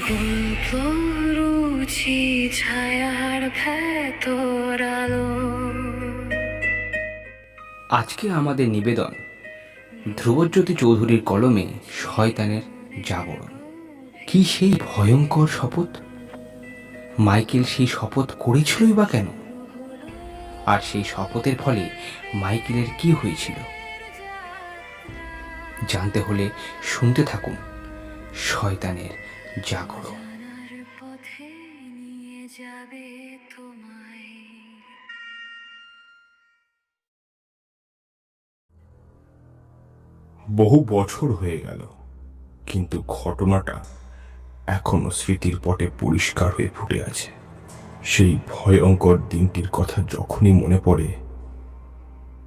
গল্প রুচি ছায়ার ভেতর আলো। আজকে আমাদের নিবেদন, ধ্রুবজ্যোতি চৌধুরীর কলমে শয়তানের জাগরণ। কি সেই ভয়ঙ্কর শপথ? মাইকেল সেই শপথ করেছিলই বা কেন? আর সেই শপথের ফলে মাইকেলের কি হয়েছিল? জানতে হলে শুনতে থাকুন শয়তানের জাগরণ জানার পথে নিয়ে যাবে তোমায়। বহু বছর হয়ে গেল কিন্তু ঘটনাটা এখনও স্মৃতির পটে পরিষ্কার হয়ে ফুটে আছে। সেই ভয়ঙ্কর দিনটির কথা যখনই মনে পড়ে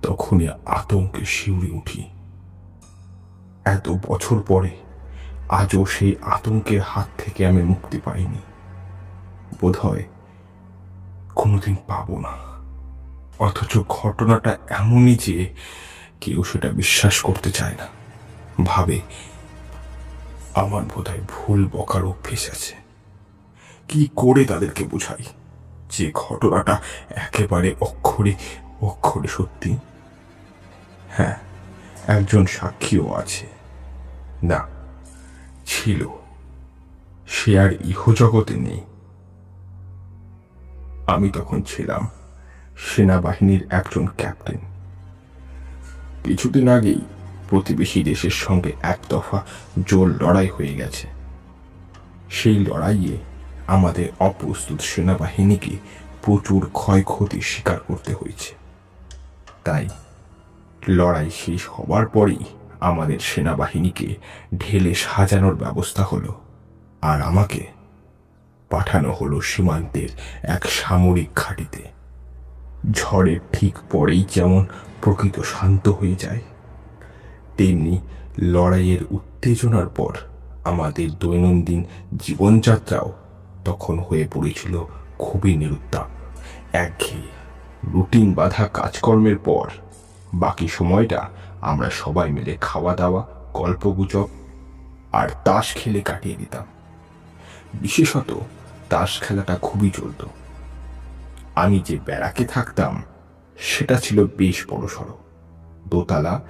তখনই আতঙ্কে শিউরে উঠি। এত বছর পরে আজও সেই আতঙ্কের হাত থেকে আমি মুক্তি পাইনি। বোধ বোধহয় কোনোদিন পাবো না। অথচ ঘটনাটা এমনই যে কেউ সেটা বিশ্বাস করতে চায় না। ভাবে, আমার বোধহয় ভুল বকার অভ্যেস আছে। কি করে তাদেরকে বোঝাই যে ঘটনাটা একেবারে অক্ষরে অক্ষরে সত্যি? হ্যাঁ একজন সাক্ষীও আছে। না ছিল। সে আর ইহজগতে নেই। আমি তখন ছিলাম সেনাবাহিনীর একজন ক্যাপ্টেন। কিছুদিন আগেই প্রতিবেশী দেশের সঙ্গে এক দফা জোর লড়াই হয়ে গেছে। সেই লড়াইয়ে আমাদের অপ্রস্তুত সেনাবাহিনীকে প্রচুর ক্ষয়ক্ষতির শিকার করতে হয়েছে। তাই লড়াই শেষ হবার পরেই আমাদের সেনাবাহিনীকে ঢেলে সাজানোর ব্যবস্থা হলো আর আমাকে পাঠানো হলো সীমান্তের এক সামরিক ঘাঁটিতে। ঝড়ের ঠিক পরেই যেমন প্রকৃত শান্ত হয়ে যায়, তেমনি লড়াইয়ের উত্তেজনার পর আমাদের দৈনন্দিন জীবনযাত্রাও তখন হয়ে পড়েছিল খুবই নিরুত্তাপ। একঘেয়ে রুটিন বাঁধা কাজকর্মের পর বাকি সময়টা আমরা সবাই মিলে খাওয়া দাওয়া গল্পগুজব আর তাস খেলে কাটিয়ে দিতাম। বিশেষত তাস খেলাটা খুবই চলত। আমি যে ব্যারাকে থাকতাম, সেটা ছিল বেশ বড়সড়। দোতলা,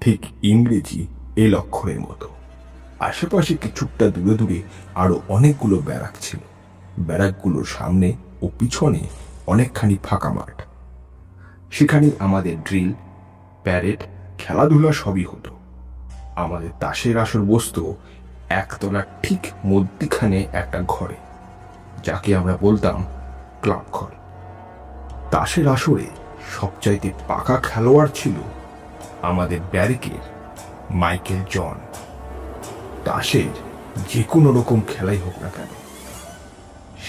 ঠিক ইংরেজি এল অক্ষরের মতো। আশেপাশে কিছুটা দূরে দূরে আরও অনেকগুলো ব্যারাক ছিল। ব্যারাকগুলোর সামনে ও পিছনে অনেকখানি ফাঁকা মাঠ। সেখানে আমাদের ড্রিল, প্যারেড খেলাধুলা সবই হতো। আমাদের তাসের আসর বসতো একতলার ঠিক মধ্যিখানে একটা ঘরে, যাকে আমরা বলতাম ক্লাব ঘর। তাসের আসরে সবচাইতে পাকা খেলোয়াড় ছিল আমাদের ব্যারিকের মাইকেল জন। তাসের যে কোনো রকম খেলাই হোক না কেন,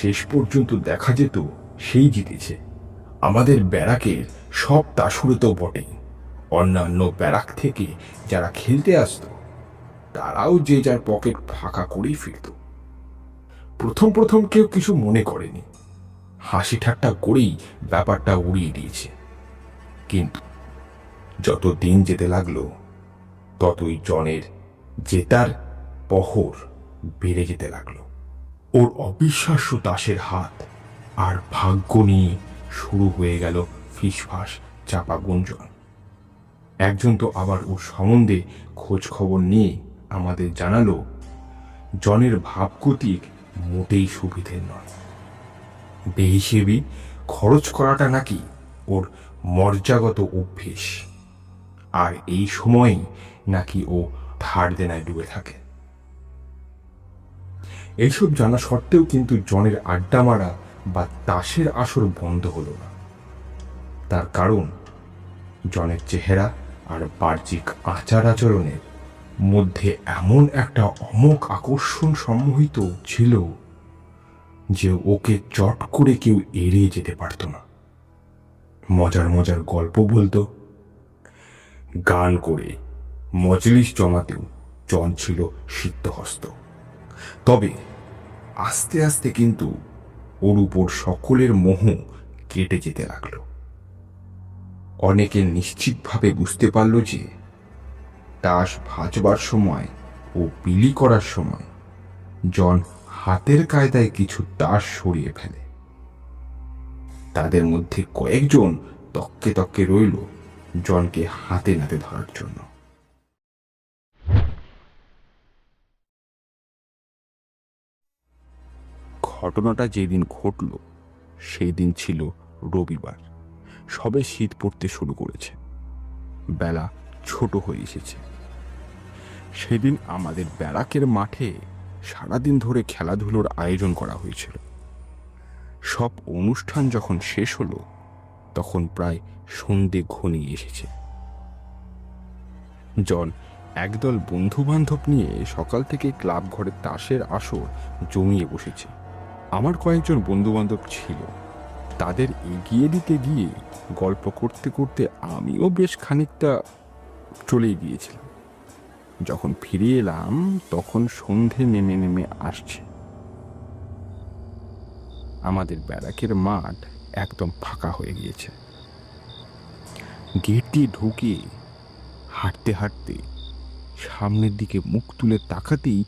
শেষ পর্যন্ত দেখা যেত সেই জিতেছে। আমাদের ব্যারাকের সব তাসুরে তো বটেই। অন্যান্য ব্যারাক থেকে যারা খেলতে আসতো, তারাও যে যার পকেট ফাঁকা করেই ফিরত। প্রথম প্রথম কেউ কিছু মনে করেনি। হাসি ঠাট্টা করেই ব্যাপারটা উড়িয়ে দিয়েছে। কিন্তু যত দিন যেতে লাগল, ততই জনের জেতার পহর বেড়ে যেতে লাগল। ওর অবিশ্বাস্য দাসের হাত আর ভাগ্য নিয়ে শুরু হয়ে গেল ফিসফাস চাপা গুঞ্জন। একজন তো আবার ওর সম্বন্ধে খোঁজ খবর নিয়ে আমাদের জানালো, জনের ভাবগতিক মোটেই সুবিধের নয়। বেহিসেবি খরচ করাটা নাকি ওর মর্যাগত অভ্যেস। আর এই সময়ই নাকি ও ধার দেনায় ডুবে থাকে। এইসব জানা সত্ত্বেও কিন্তু জনের আড্ডা মারা বা তাসের আসর বন্ধ হলো না। তার কারণ, জনের চেহারা আর বাহ্যিক আচার আচরণের মধ্যে এমন একটা অমোক আকর্ষণ সম্মোহিত ছিল যে ওকে চট করে কেউ এড়িয়ে যেতে পারতো না। মজার মজার গল্প বলতো, গান করে মজলিস জমাতেও জন ছিল সিদ্ধহস্ত। তবে আস্তে আস্তে কিন্তু ওর উপর সকলের মোহ কেটে যেতে লাগল। অনেকে নিশ্চিতভাবে বুঝতে পারল যে তাস ভাজবার সময় ও বিলি করার সময় জন হাতের কায়দায় কিছু তাস সরিয়ে ফেলে। তাদের মধ্যে কয়েকজন তককে তককে রইল জনকে হাতে নাতে ধরার জন্য। ঘটনাটা যেদিন ঘটল সেই দিন ছিল রবিবার। সবে শীত পড়তে শুরু করেছে। বেলা ছোট হয়ে এসেছে। সেদিন আমাদের ব্যারাকের মাঠে সারাদিন ধরে খেলাধুলোর আয়োজন করা হয়েছিল। সব অনুষ্ঠান যখন শেষ হলো, তখন প্রায় সন্ধে ঘনিয়ে এসেছে। জন একদল বন্ধু বান্ধব নিয়ে সকাল থেকে ক্লাব ঘরে তাসের আসর জমিয়ে বসেছে। আমার কয়েকজন বন্ধু বান্ধব ছিল। তাদের এগিয়ে দিতে গিয়ে গল্প করতে করতে আমিও বেশ খানিকটা চলে গিয়েছিলাম। যখন ফিরে এলাম, তখন সন্ধে নেমে নেমে আসছে। আমাদের ব্যারাকের মাঠ একদম ফাঁকা হয়ে গিয়েছে। গেট দিয়ে ঢুকে হাঁটতে হাঁটতে সামনের দিকে মুখ তুলে তাকাতেই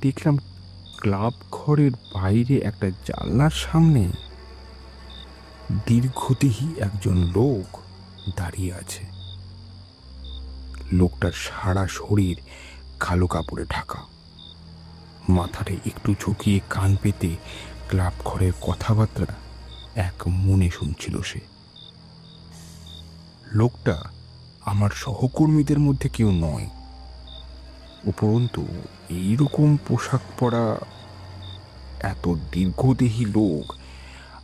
দেখলাম ক্লাব ঘরের বাইরে একটা জানলার সামনে দীর্ঘদেহী একজন লোক দাঁড়িয়ে আছে। লোকটার সারা শরীর কালো কাপড়ে ঢাকা। মাথাটা একটু ঝুঁকিয়ে কান পেতে ক্লাব ঘরের কথাবার্তা এক মনে শুনছিল সে। লোকটা আমার সহকর্মীদের মধ্যে কেউ নয়। উপরন্তু এইরকম পোশাক পরা এত দীর্ঘদেহী লোক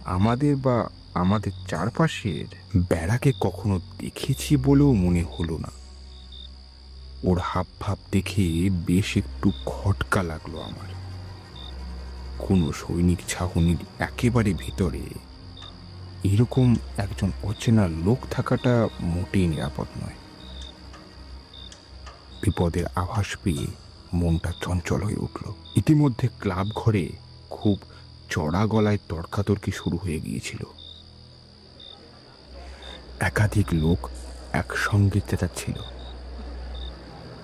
আমাদের বা আমাদের চারপাশের বেড়াকে কখনো দেখেছি বলেও মনে হলো না। ওর হাব ভাব দেখে বেশ একটু খটকা লাগল আমার। কোনো সৈনিক ছাউনির একেবারে ভিতরে এরকম একজন অচেনা লোক থাকাটা মোটেই নিরাপদ নয়। বিপদের আভাস পেয়ে মনটা চঞ্চল হয়ে উঠল। ইতিমধ্যে ক্লাব ঘরে খুব চড়া গলায় তর্কাতর্কি শুরু হয়ে গিয়েছিল। একাধিক লোক একসঙ্গে চেঁচাচ্ছিল।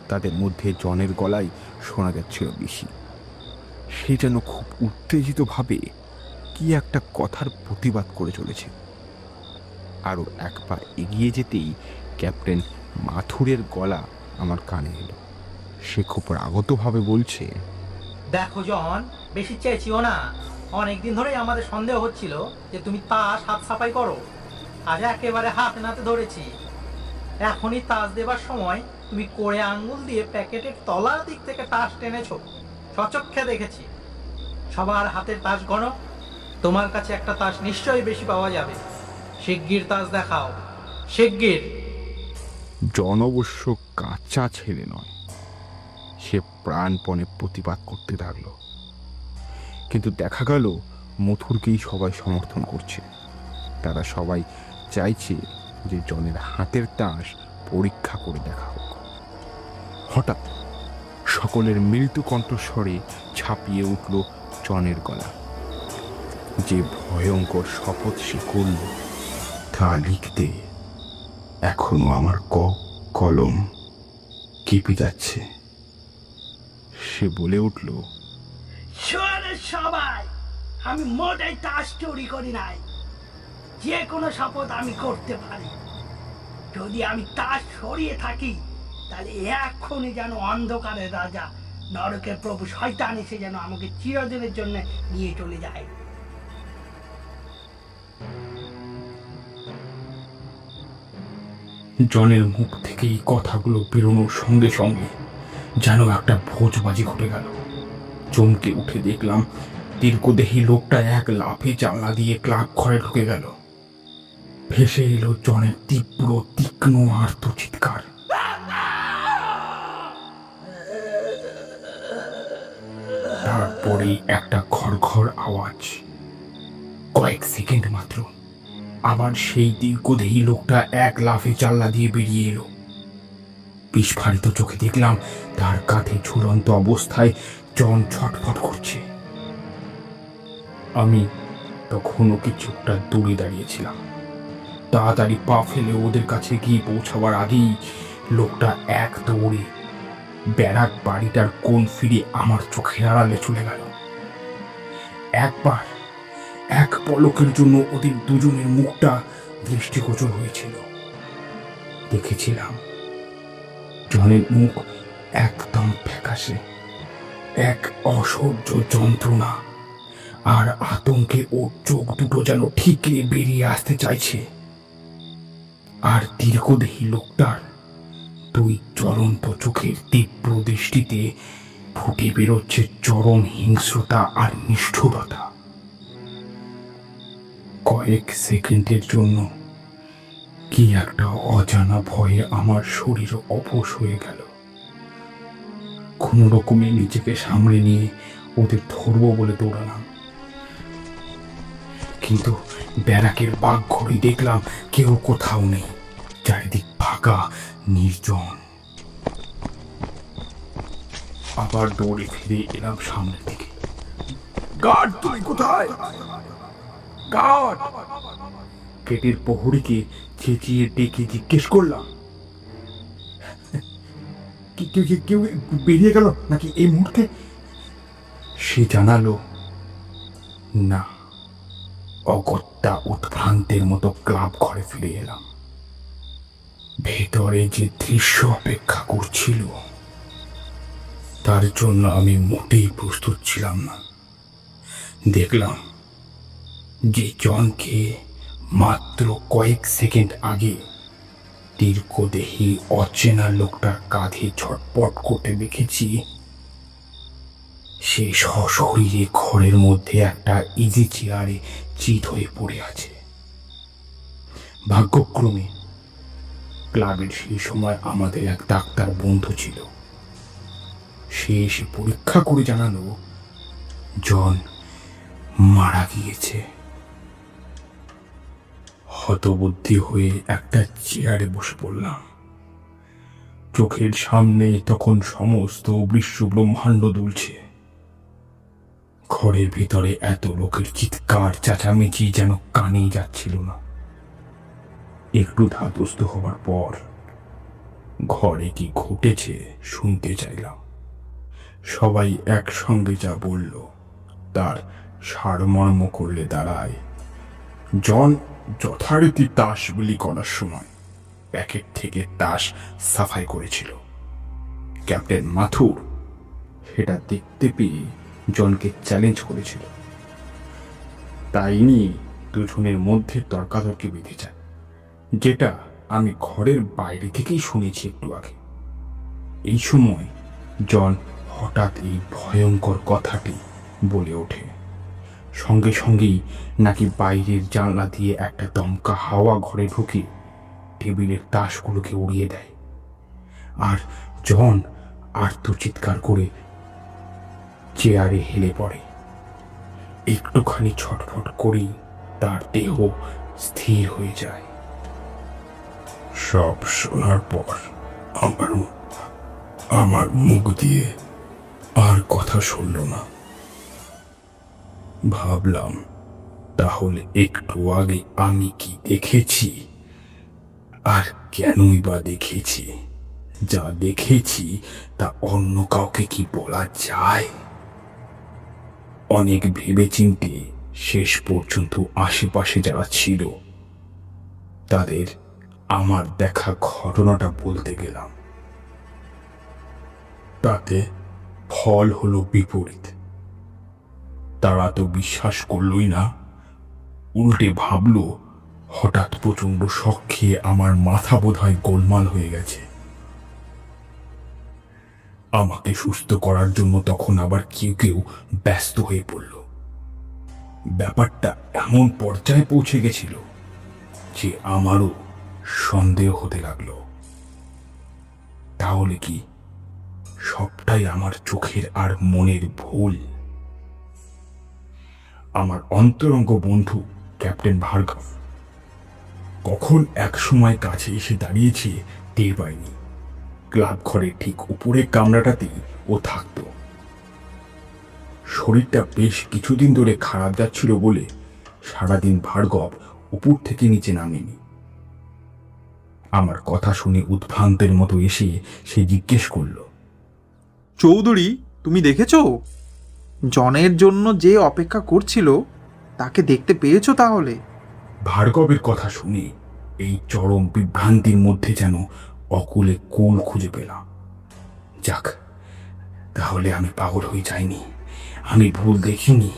তাদের মধ্যে জনের গলায় শোনা যাচ্ছিল বেশি। সে যেন খুব উত্তেজিতভাবে কি একটা কথার প্রতিবাদ করে চলেছে। আরও এক পা এগিয়ে যেতেই ক্যাপ্টেন মাথুরের গলা আমার কানে এলো। সে খুব রাগতভাবে বলছে, দেখো জন, বেশি চেয়েছিও না। অনেকদিন ধরেই আমাদের সন্দেহ হচ্ছিল যে তুমি তাস হাত সাফাই করো। আজ একেবারে হাত নাতে ধরেছি। এখনই তাস দেবার সময়। তুমি কোড়ে আঙ্গুল দিয়ে প্যাকেটের তলার দিক থেকে তাস টেনেছো। সচক্ষে দেখেছি। সবার হাতের তাস গণ তোমার কাছে একটা তাস নিশ্চয়ই বেশি পাওয়া যাবে। শিগগির তাস দেখাও। শিগগির। জন অবশ্য কাঁচা ছেলে নয়। সে প্রাণপণে প্রতিবাদ করতে লাগল কিন্তু দেখা গেল, মথুরকেই সবাই সমর্থন করছে। তারা সবাই চাইছে যে জনের হাতের তাস পরীক্ষা করে দেখা হোক। হঠাৎ সকলের মৃত্যু কণ্ঠস্বরে ছাপিয়ে উঠল জনের গলা। যে ভয়ঙ্কর শপথ সে করল, তা লিখতে এখনও আমার ক কলম কেঁপে যাচ্ছে। সে বলে উঠল সবাই, আমি মোটেই তাস চুরি করি নাই। যে কোনো শপথ আমি করতে পারি। যদি আমি তাস সরিয়ে থাকি, তাহলে এক্ষুনি যেন অন্ধকারের রাজা নরকের প্রভু শয়তান এসে যেন আমাকে চিরদিনের জন্য নিয়ে চলে যায়। জনের মুখ থেকে এই কথাগুলো বেরোনোর সঙ্গে সঙ্গে যেন একটা ভোজবাজি ঘটে গেল। চমকে উঠে দেখলাম দীর্ঘদেহী লোকটা এক লাফে জানলা দিয়ে ক্লাব ঘরে ঢুকে গেল। ভেসে এলো জনের তীব্র, তীক্ষ্ণ আর্ত চিৎকার। তারপরেই একটা ঘর আওয়াজ। কয়েক সেকেন্ড মাত্র। আবার সেই দীর্ঘদেহী লোকটা এক লাফে জানলা দিয়ে বেরিয়ে এলো। বিস্ফারিত চোখে দেখলাম তার কাঁধে ঝুলন্ত অবস্থায় জন ছটফট করছে। আমি তখনও কিছুটা দূরে দাঁড়িয়েছিলাম। তাড়াতাড়ি পা ফেলে ওদের কাছে গিয়ে পৌঁছাবার আগেই লোকটা এক দৌড়ে ব্যারাক বাড়িটার কোন ফিরে আমার চোখের আড়ালে চলে গেল। একবার এক পলকের জন্য ওদের দুজনের মুখটা দৃষ্টিগোচর হয়েছিল। দেখেছিলাম জনের মুখ একদম ফ্যাকাশে, এক অসহ্য যন্ত্রণা, আর আতঙ্কে ওর চোখ দুটো যেন ঠিকরে বেরিয়ে আসতে চাইছে। আর দীর্ঘদেহী লোকটার দুই জ্বলন্ত চোখের তীব্র দৃষ্টিতে ফুটে বেরোচ্ছে চরম হিংস্রতা আর নিষ্ঠুরতা। কয়েক সেকেন্ডের জন্য কি একটা অজানা ভয়ে আমার শরীর অপস হয়ে গেল। কোনো রকমে নিজেকে সামলে নিয়ে ওদের ধরবো বলে দৌড়ালাম। কিন্তু ব্যারাকের বাঘ ঘড়ি দেখলাম কেউ কোথাও নেই। চারিদিক ফাঁকা, নির্জন। আবার দৌড়ে ফিরে এলাম সামনের দিকে। গার্ড তুই কোথায়? গার্ড! গেটের প্রহরীকে চেঁচিয়ে ডেকে জিজ্ঞেস করলাম। কেউ- কেউ বেরিয়ে গেল নাকি এই মুহূর্তে? সে জানালো, না। অগত্যা উৎভ্রান্তের মতো ক্লাব ঘরে ফিরে এলাম। ভেতরে যে দৃশ্য অপেক্ষা করছিল, তার জন্য আমি মোটেই প্রস্তুত ছিলাম না। দেখলাম যে জনকে মাত্র কয়েক সেকেন্ড আগে দীর্ঘদেহী অচেনা লোকটার কাঁধে ছটপট করতে দেখেছি সে সশরীরে ঘরের মধ্যে একটা ইজি চেয়ারে চিত হয়ে পড়ে আছে। ভাগ্যক্রমে ক্লাবের সেই সময় আমাদের এক ডাক্তার বন্ধু ছিল। সে এসে পরীক্ষা করে জানালো, জন মারা গিয়েছে। হতবুদ্ধি হয়ে একটা চেয়ারে বসে পড়লাম। চোখের সামনে তখন সমস্ত বিশ্ব ব্রহ্মাণ্ড দুলছে। ঘরের ভিতরে এত লোকের চিৎকার, চেঁচামেচি যেন কানেই যাচ্ছিল না। একটু ধাতস্থ হওয়ার পর ঘরে কি ঘটেছে শুনতে চাইলাম। সবাই একসঙ্গে যা বলল, তার সারমর্ম করলে দাঁড়ায়। জন যথারীতি তাস বুলি করার সময় প্যাকেট থেকে তাস সাফাই করেছিল। ক্যাপ্টেন মাথুর সেটা দেখতে পেয়ে জনকে চ্যালেঞ্জ করেছিল। তাই নিয়ে দুজনের মধ্যে তর্কাতর্কি বেঁধে যায়, যেটা আমি ঘরের বাইরে থেকেই শুনেছি একটু আগে। এই সময় জন হঠাৎ এই ভয়ঙ্কর কথাটি বলে ওঠে। সঙ্গে সঙ্গেই নাকি বাইরের জানলা দিয়ে একটা দমকা হাওয়া ঘরে ঢুকে টেবিলের তাসগুলোকে উড়িয়ে দেয়। আর জন আর্ত চিৎকার করে চেয়ারে হেলে পড়ে। একটুখানি ছটফট করেই তার দেহ স্থির হয়ে যায়। সব শোনার পর আমার আমার মুখ দিয়ে আর কথা শুনল না। ভাবলাম, তাহলে একটু আগে আমি কি দেখেছি? আর কেনই বা দেখেছি? যা দেখেছি তা অন্য কাউকে কি বলা যায়? অনেক ভেবেচিন্তে শেষ পর্যন্ত আশেপাশে যারা ছিল, তাদের আমার দেখা ঘটনাটা বলতে গেলাম। তাতে ফল হলো বিপরীত। তারা তো বিশ্বাস করলই না, উল্টে ভাবলো, হঠাৎ প্রচণ্ড শখ খেয়ে আমার মাথা বোধহয় গোলমাল হয়ে গেছে। আমাকে সুস্থ করার জন্য তখন আবার কেউ কেউ ব্যস্ত হয়ে পড়ল। ব্যাপারটা এমন পর্যায়ে পৌঁছে গেছিল যে আমারও সন্দেহ হতে লাগল। তাহলে কি সবটাই আমার চোখের আর মনের ভুল? আমার অন্তরঙ্গ বন্ধু ক্যাপ্টেন ভার্গব কখন এক সময় কাছে এসে দাঁড়িয়েছে টের পাইনি। ক্লাব ঘরের ঠিক উপরের কামরাটাতেই ও থাকতো। শরীরটা বেশ কিছুদিন ধরে খারাপ যাচ্ছিল বলে সারাদিন ভার্গব উপর থেকে নিচে নামেনি। আমার কথা শুনে উদ্ভ্রান্তের মতো এসে সে জিজ্ঞেস করল চৌধুরী তুমি দেখেছ? জনের জন্য যে অপেক্ষা করছিল তাকে দেখতে পেয়েছ তাহলে? ভার্গবের কথা শুনে এই চরম বিভ্রান্তির মধ্যে যেন অকুলে কোল খুঁজে পেলাম? যাক, তাহলে আমি পাগল হয়ে যাইনি। আমি ভুল দেখিনি।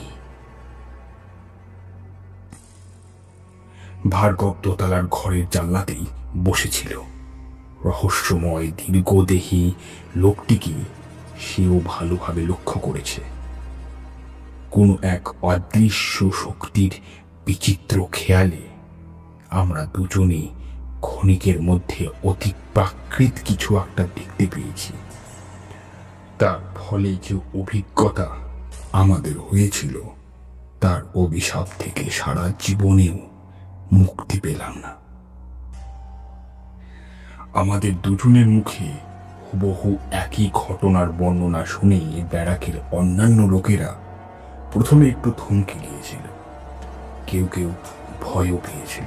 ভার্গব দোতলার ঘরের জানলাতেই বসেছিল। রহস্যময়, দীর্ঘদেহী লোকটিকে সেও ভালোভাবে লক্ষ্য করেছে। কোনো এক অদৃশ্য শক্তির বিচিত্র খেয়ালে আমরা দুজনে ক্ষণিকের মধ্যে অতি প্রাকৃত কিছু একটা দেখতে পেয়েছি। তার ফলে যে অভিজ্ঞতা আমাদের হয়েছিল, তার অভিশাপ থেকে সারা জীবনেও মুক্তি পেলাম না। আমাদের দুজনের মুখে হুবহু একই ঘটনার বর্ণনা শুনে ব্যারাকের অন্যান্য লোকেরা প্রথমে একটু থমকে গিয়েছিল। কেউ কেউ ভয়ও পেয়েছিল।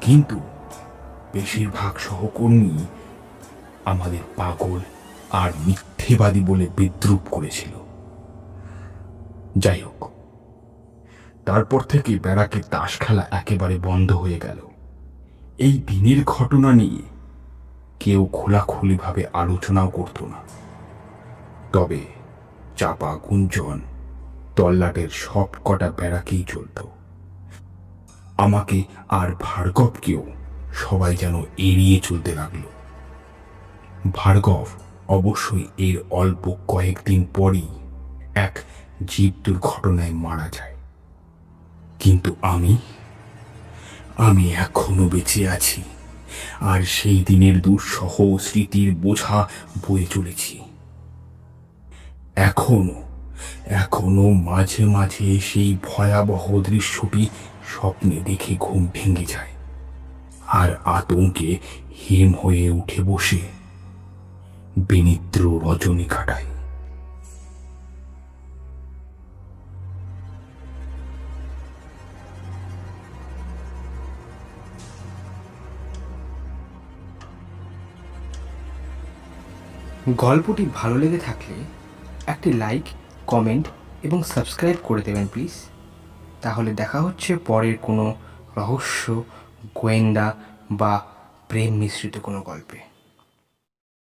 কিন্তু বেশিরভাগ সহকর্মী আমাদের পাগল আর মিথ্যেবাদী বলে বিদ্রুপ করেছিল। যাই হোক, তারপর থেকে ব্যারাকে তাস খেলা একেবারে বন্ধ হয়ে গেল। এই দিনের ঘটনা নিয়ে কেউ খোলাখুলিভাবে আলোচনাও করত না। তবে চাপা গুঞ্জন, তল্লাটের সব কটা ব্যারাকেই চলত। আমাকে আর ভার্গবকেও সবাই যেন এড়িয়ে চলতে লাগল। ভার্গব অবশ্যই এর অল্প কয়েকদিন পরেই এক জীব দুর্ঘটনায় মারা যায়। কিন্তু আমি আমি এখনও বেঁচে আছি আর সেই দিনের দুঃসহ স্মৃতির বোঝা বয়ে চলেছি। এখনও এখনও মাঝে মাঝে সেই ভয়াবহ দৃশ্যটি স্বপ্নে দেখে ঘুম ভেঙে যায়। আতঙ্কে হিম হয়ে উঠে বসে বিনিদ্র রজনী কাটায় গল্পটি ভালো লেগে থাকলে একটি লাইক, কমেন্ট এবং সাবস্ক্রাইব করে দেবেন, প্লিজ। তাহলে দেখা হচ্ছে পরের কোনো রহস্য গোয়েন্দা বা প্রেম মিশ্রিত কোনো গল্পে।